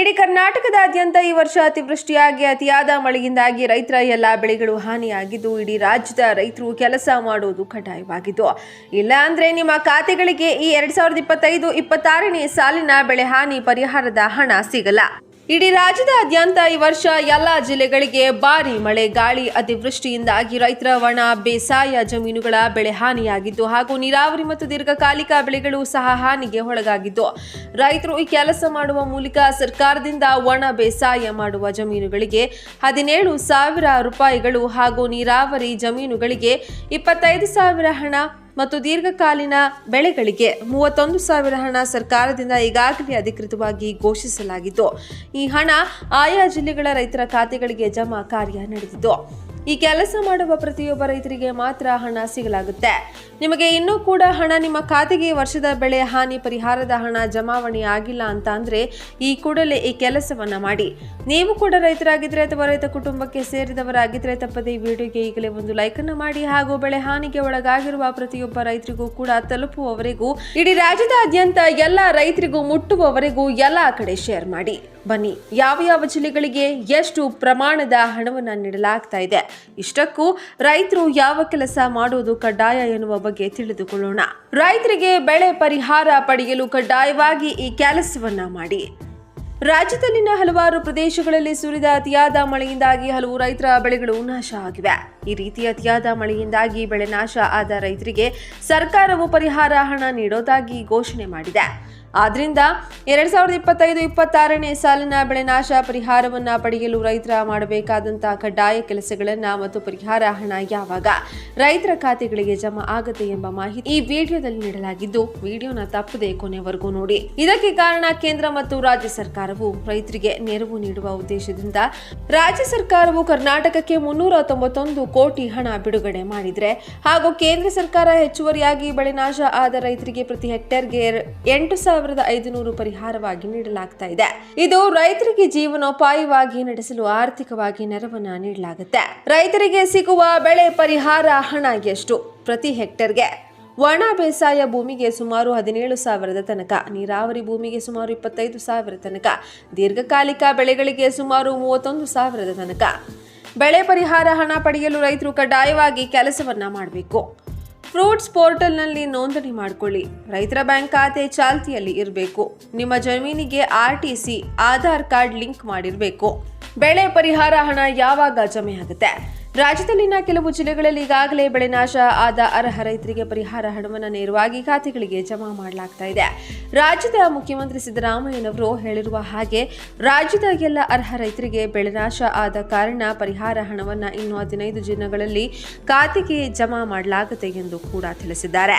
ಇಡೀ ಕರ್ನಾಟಕದಾದ್ಯಂತ ಈ ವರ್ಷ ಅತಿವೃಷ್ಟಿಯಾಗಿ, ಅತಿಯಾದ ಮಳೆಯಿಂದಾಗಿ ರೈತರ ಎಲ್ಲ ಬೆಳೆಗಳು ಹಾನಿಯಾಗಿದ್ದು, ಇಡೀ ರಾಜ್ಯದ ರೈತರು ಕೆಲಸ ಮಾಡುವುದು ಕಡ್ಡಾಯವಾಗಿದ್ದು. ಇಲ್ಲ ಅಂದ್ರೆ ನಿಮ್ಮ ಖಾತೆಗಳಿಗೆ ಈ ಎರಡ್ ಸಾವಿರದ ಇಪ್ಪತ್ತೈದು, ಇಪ್ಪತ್ತಾರನೇ ಸಾಲಿನ ಬೆಳೆ ಹಾನಿ ಪರಿಹಾರದ ಹಣ ಸಿಗಲ್ಲ. ಇಡೀ ರಾಜ್ಯದಾದ್ಯಂತ ಈ ವರ್ಷ ಎಲ್ಲ ಜಿಲ್ಲೆಗಳಿಗೆ ಭಾರಿ ಮಳೆ, ಗಾಳಿ ಅತಿವೃಷ್ಟಿಯಿಂದಾಗಿ ರೈತರ ಒಣ, ಬೇಸಾಯ ಜಮೀನುಗಳ ಬೆಳೆ ಹಾನಿಯಾಗಿದ್ದು ಹಾಗೂ ನೀರಾವರಿ ಮತ್ತು ದೀರ್ಘಕಾಲಿಕ ಬೆಳೆಗಳು ಸಹ ಹಾನಿಗೆ ಒಳಗಾಗಿದ್ದು. ರೈತರು ಈ ಕೆಲಸ ಮಾಡುವ ಮೂಲಕ ಸರ್ಕಾರದಿಂದ ಒಣ ಬೇಸಾಯ ಮಾಡುವ ಜಮೀನುಗಳಿಗೆ ಹದಿನೇಳು ಸಾವಿರ ರೂಪಾಯಿಗಳು ಹಾಗೂ ನೀರಾವರಿ ಜಮೀನುಗಳಿಗೆ ಇಪ್ಪತ್ತೈದು ಸಾವಿರ ಹಣ ಮತ್ತು ದೀರ್ಘಕಾಲೀನ ಬೆಳೆಗಳಿಗೆ ಮೂವತ್ತೊಂದು ಸಾವಿರ ಹಣ ಸರ್ಕಾರದಿಂದ ಈಗಾಗಲೇ ಅಧಿಕೃತವಾಗಿ ಘೋಷಿಸಲಾಗಿದ್ದು, ಈ ಹಣ ಆಯಾ ಜಿಲ್ಲೆಗಳ ರೈತರ ಖಾತೆಗಳಿಗೆ ಜಮಾ ಕಾರ್ಯ ನಡೆದಿದ್ದು. ಈ ಕೆಲಸ ಮಾಡುವ ಪ್ರತಿಯೊಬ್ಬ ರೈತರಿಗೆ ಮಾತ್ರ ಹಣ ಸಿಗಲಾಗುತ್ತೆ. ನಿಮಗೆ ಇನ್ನೂ ಕೂಡ ಹಣ ನಿಮ್ಮ ಖಾತೆಗೆ ವರ್ಷದ ಬೆಳೆ ಹಾನಿ ಪರಿಹಾರದ ಹಣ ಜಮಾವಣೆ ಆಗಿಲ್ಲ ಅಂತ ಅಂದರೆ ಈ ಕೂಡಲೇ ಈ ಕೆಲಸವನ್ನ ಮಾಡಿ. ನೀವು ಕೂಡ ರೈತರಾಗಿದ್ದರೆ ಅಥವಾ ರೈತ ಕುಟುಂಬಕ್ಕೆ ಸೇರಿದವರಾಗಿದ್ದರೆ ತಪ್ಪದೆ ಈ ವಿಡಿಯೋಗೆ ಈಗಲೇ ಒಂದು ಲೈಕನ್ನು ಮಾಡಿ ಹಾಗೂ ಬೆಳೆ ಹಾನಿಗೆ ಒಳಗಾಗಿರುವ ಪ್ರತಿಯೊಬ್ಬ ರೈತರಿಗೂ ಕೂಡ ತಲುಪುವವರೆಗೂ, ಇಡೀ ರಾಜ್ಯದಾದ್ಯಂತ ಎಲ್ಲ ರೈತರಿಗೂ ಮುಟ್ಟುವವರೆಗೂ ಎಲ್ಲ ಕಡೆ ಶೇರ್ ಮಾಡಿ. ಬನ್ನಿ, ಯಾವ ಯಾವ ಜಿಲ್ಲೆಗಳಿಗೆ ಎಷ್ಟು ಪ್ರಮಾಣದ ಹಣವನ್ನು ನೀಡಲಾಗ್ತಾ ಇದೆ. ಇಷ್ಟಕ್ಕೂ ರೈತರು ಯಾವ ಕೆಲಸ ಮಾಡುವುದು ಕಡ್ಡಾಯ ಎನ್ನುವ ಬಗ್ಗೆ ತಿಳಿದುಕೊಳ್ಳೋಣ. ರೈತರಿಗೆ ಬೆಳೆ ಪರಿಹಾರ ಪಡೆಯಲು ಕಡ್ಡಾಯವಾಗಿ ಈ ಕೆಲಸವನ್ನ ಮಾಡಿ. ರಾಜ್ಯದಲ್ಲಿನ ಹಲವಾರು ಪ್ರದೇಶಗಳಲ್ಲಿ ಸುರಿದ ಅತಿಯಾದ ಮಳೆಯಿಂದಾಗಿ ಹಲವು ರೈತರ ಬೆಳೆಗಳು ನಾಶ ಆಗಿವೆ. ಈ ರೀತಿ ಅತಿಯಾದ ಮಳೆಯಿಂದಾಗಿ ಬೆಳೆ ನಾಶ ಆದ ರೈತರಿಗೆ ಸರ್ಕಾರವು ಪರಿಹಾರ ಹಣ ನೀಡೋದಾಗಿ ಘೋಷಣೆ ಮಾಡಿದೆ. ಆದ್ರಿಂದ ಎರಡ್ ಸಾವಿರದ ಇಪ್ಪತ್ತೈದು, ಇಪ್ಪತ್ತಾರನೇ ಸಾಲಿನ ಬೆಳೆ ನಾಶ ಪರಿಹಾರವನ್ನ ಪಡೆಯಲು ರೈತರ ಮಾಡಬೇಕಾದಂತಹ ಕಡ್ಡಾಯ ಕೆಲಸಗಳನ್ನ ಮತ್ತು ಪರಿಹಾರ ಹಣ ಯಾವಾಗ ರೈತರ ಖಾತೆಗಳಿಗೆ ಜಮಾ ಆಗುತ್ತೆ ಎಂಬ ಮಾಹಿತಿ ಈ ವಿಡಿಯೋದಲ್ಲಿ ನೀಡಲಾಗಿದ್ದು, ವಿಡಿಯೋನ ತಪ್ಪದೆ ಕೊನೆವರೆಗೂ ನೋಡಿ. ಇದಕ್ಕೆ ಕಾರಣ ಕೇಂದ್ರ ಮತ್ತು ರಾಜ್ಯ ಸರ್ಕಾರವು ರೈತರಿಗೆ ನೆರವು ನೀಡುವ ಉದ್ದೇಶದಿಂದ ರಾಜ್ಯ ಸರ್ಕಾರವು ಕರ್ನಾಟಕಕ್ಕೆ ಮುನ್ನೂರ ತೊಂಬತ್ತೊಂದು ಕೋಟಿ ಹಣ ಬಿಡುಗಡೆ ಮಾಡಿದ್ರೆ ಹಾಗೂ ಕೇಂದ್ರ ಸರ್ಕಾರ ಹೆಚ್ಚುವರಿಯಾಗಿ ಬೆಳೆ ನಾಶ ಆದ ರೈತರಿಗೆ ಪ್ರತಿ ಹೆಕ್ಟೇರ್ಗೆ ಎಂಟು ಎಂಟು ಸಾವಿರದ ಐದುನೂರು ಪರಿಹಾರವಾಗಿ ನೀಡಲಾಗ್ತಾ ಇದೆ. ಇದು ರೈತರಿಗೆ ಜೀವನೋಪಾಯವಾಗಿ ನಡೆಸಲು ಆರ್ಥಿಕವಾಗಿ ನೆರವನ್ನ ನೀಡಲಾಗುತ್ತೆ. ರೈತರಿಗೆ ಸಿಗುವ ಬೆಳೆ ಪರಿಹಾರ ಹಣ ಎಷ್ಟು? ಪ್ರತಿ ಹೆಕ್ಟರ್ಗೆ ಒಣ ಬೇಸಾಯ ಭೂಮಿಗೆ ಸುಮಾರು ಹದಿನೇಳು ಸಾವಿರದ ತನಕ, ನೀರಾವರಿ ಭೂಮಿಗೆ ಸುಮಾರು ಇಪ್ಪತ್ತೈದು ಸಾವಿರ ತನಕ, ದೀರ್ಘಕಾಲಿಕ ಬೆಳೆಗಳಿಗೆ ಸುಮಾರು ಮೂವತ್ತೊಂದು ಸಾವಿರದ ತನಕ. ಬೆಳೆ ಪರಿಹಾರ ಹಣ ಪಡೆಯಲು ರೈತರು ಕಡ್ಡಾಯವಾಗಿ ಕೆಲಸವನ್ನ ಮಾಡಬೇಕು. ಫ್ರೂಟ್ಸ್ ಪೋರ್ಟಲ್ನಲ್ಲಿ ನೋಂದಣಿ ಮಾಡಿಕೊಳ್ಳಿ. ರೈತರ ಬ್ಯಾಂಕ್ ಖಾತೆ ಚಾಲ್ತಿಯಲ್ಲಿ ಇರಬೇಕು. ನಿಮ್ಮ ಜಮೀನಿಗೆ R T C Aadhaar card link ಮಾಡಿರಬೇಕು. ಬೆಳೆ ಪರಿಹಾರ ಹಣ ಯಾವಾಗ ಜಮೆ ಆಗುತ್ತೆ? ರಾಜ್ಯದಲ್ಲಿನ ಕೆಲವು ಜಿಲ್ಲೆಗಳಲ್ಲಿ ಈಗಾಗಲೇ ಬೆಳೆ ನಾಶ ಆದ ಅರ್ಹ ರೈತರಿಗೆ ಪರಿಹಾರ ಹಣವನ್ನು ನೇರವಾಗಿ ಖಾತೆಗಳಿಗೆ ಜಮಾ ಮಾಡಲಾಗ್ತಾ ಇದೆ. ರಾಜ್ಯದ ಮುಖ್ಯಮಂತ್ರಿ ಸಿದ್ದರಾಮಯ್ಯನವರು ಹೇಳಿರುವ ಹಾಗೆ ರಾಜ್ಯದ ಎಲ್ಲ ಅರ್ಹ ರೈತರಿಗೆ ಬೆಳೆ ನಾಶ ಆದ ಕಾರಣ ಪರಿಹಾರ ಹಣವನ್ನು ಇನ್ನು ಹದಿನೈದು ದಿನಗಳಲ್ಲಿ ಖಾತೆಗೆ ಜಮಾ ಮಾಡಲಾಗುತ್ತೆ ಎಂದು ಕೂಡ ತಿಳಿಸಿದ್ದಾರೆ.